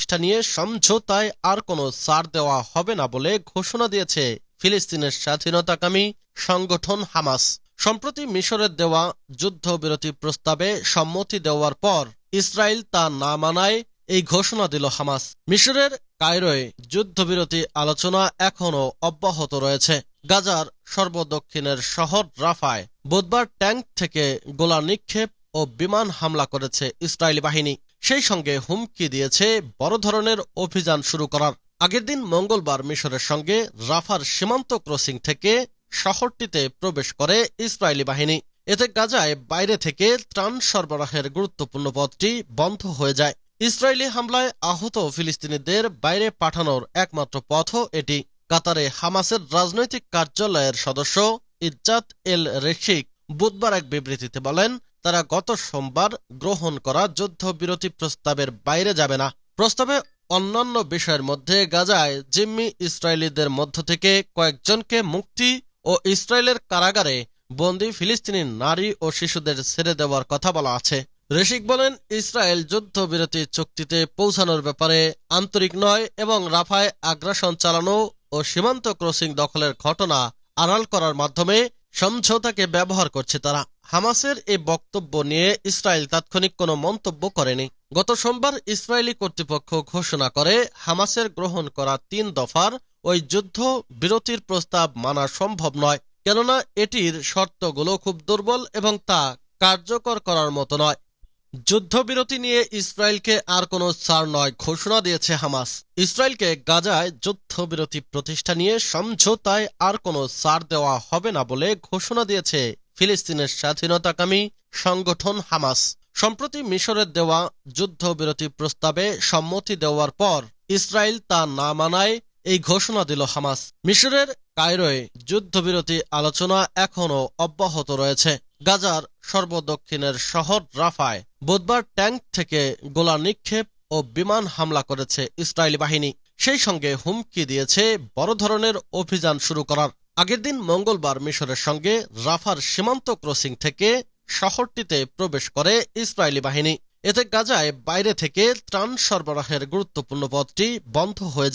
প্রতিষ্ঠা নিয়ে সমঝোতায় আর কোনো ছাড় দেওয়া হবে না বলে ঘোষণা দিয়েছে ফিলিস্তিনের স্বাধীনতাকামী সংগঠন হামাস। সম্প্রতি মিশরের দেওয়া যুদ্ধবিরতি প্রস্তাবে সম্মতি দেওয়ার পর ইসরায়েল তা না মানায় এই ঘোষণা দিল হামাস। মিশরের কায়রোয় যুদ্ধবিরতি আলোচনা এখনও অব্যাহত রয়েছে। গাজার সর্বদক্ষিণের শহর রাফায় বুধবার ট্যাঙ্ক থেকে গোলা নিক্ষেপ ও বিমান হামলা করেছে ইসরায়েলি বাহিনী। সেই সঙ্গে হুমকি দিয়েছে বড় ধরনের অভিযান শুরু করার। আগের দিন মঙ্গলবার মিশরের সঙ্গে রাফার সীমান্ত ক্রসিং থেকে শহরটিতে প্রবেশ করে ইসরায়েলি বাহিনী। এতে গাজায় বাইরে থেকে ত্রাণ সরবরাহের গুরুত্বপূর্ণ পথটি বন্ধ হয়ে যায়। ইসরায়েলি হামলায় আহত ফিলিস্তিনিদের বাইরে পাঠানোর একমাত্র পথও এটি। কাতারে হামাসের রাজনৈতিক কার্যালয়ের সদস্য ইজ্জাত এল রেশিক বুধবার এক বিবৃতিতে বলেন তারা গত সোমবার গ্রহণ করা যুদ্ধবিরতি প্রস্তাবের বাইরে যাবে না। প্রস্তাবে অন্যান্য বিষয়ের মধ্যে গাজায় জিম্মি ইসরায়েলিদের মধ্য থেকে কয়েকজনকে মুক্তি ও ইসরায়েলের কারাগারে বন্দি ফিলিস্তিনি নারী ও শিশুদের ছেড়ে দেওয়ার কথা বলা আছে। রেশিক বলেন, ইসরায়েল যুদ্ধবিরতি চুক্তিতে পৌঁছানোর ব্যাপারে আন্তরিক নয় এবং রাফায় আগ্রাসন চালানো ও সীমান্ত ক্রসিং দখলের ঘটনা আড়াল করার মাধ্যমে সমঝোতাকে ব্যবহার করছে তারা। হামাসের এই বক্তব্য নিয়ে ইসরায়েল তাৎক্ষণিক কোনো মন্তব্য করেনি। গত সোমবার ইসরায়েলি কর্তৃপক্ষ ঘোষণা করে, হামাসের গ্রহণ করা তিন দফার ওই যুদ্ধ বিরতির প্রস্তাব মানা সম্ভব নয়, কেননা এটির শর্তগুলো খুব দুর্বল এবং তা কার্যকর করার মতো নয়। যুদ্ধবিরতি নিয়ে ইসরায়েলকে আর কোনো ছাড় নয় ঘোষণা দিয়েছে হামাস। ইসরায়েলকে গাজায় যুদ্ধবিরতি প্রতিষ্ঠা নিয়ে সমঝোতায় আর কোনো ছাড় দেওয়া হবে না বলে ঘোষণা দিয়েছে ফিলিস্তিনের স্বাধীনতাকামী সংগঠন হামাস। সম্প্রতি মিশরের দেওয়া যুদ্ধবিরতি প্রস্তাবে সম্মতি দেওয়ার পর ইসরায়েল তা না মানায় এই ঘোষণা দিল হামাস। মিশরের কায়রোয় যুদ্ধবিরতি আলোচনা এখনও অব্যাহত রয়েছে। গাজার সর্বদক্ষিণের শহর রাফায় বুধবার ট্যাঙ্ক থেকে গোলা নিক্ষেপ ও বিমান হামলা করেছে ইসরায়েলি বাহিনী। সেই সঙ্গে হুমকি দিয়েছে বড় ধরনের অভিযান শুরু করার। আগের দিন মঙ্গলবার মিশরের সঙ্গে রাফার সীমান্ত ক্রসিং থেকে শহরটিতে প্রবেশ করে ইসরায়েলি বাহিনী। এতে গাজায় বাইরে থেকে ত্রাণ সরবরাহের গুরুত্বপূর্ণ পথটি বন্ধ হয়ে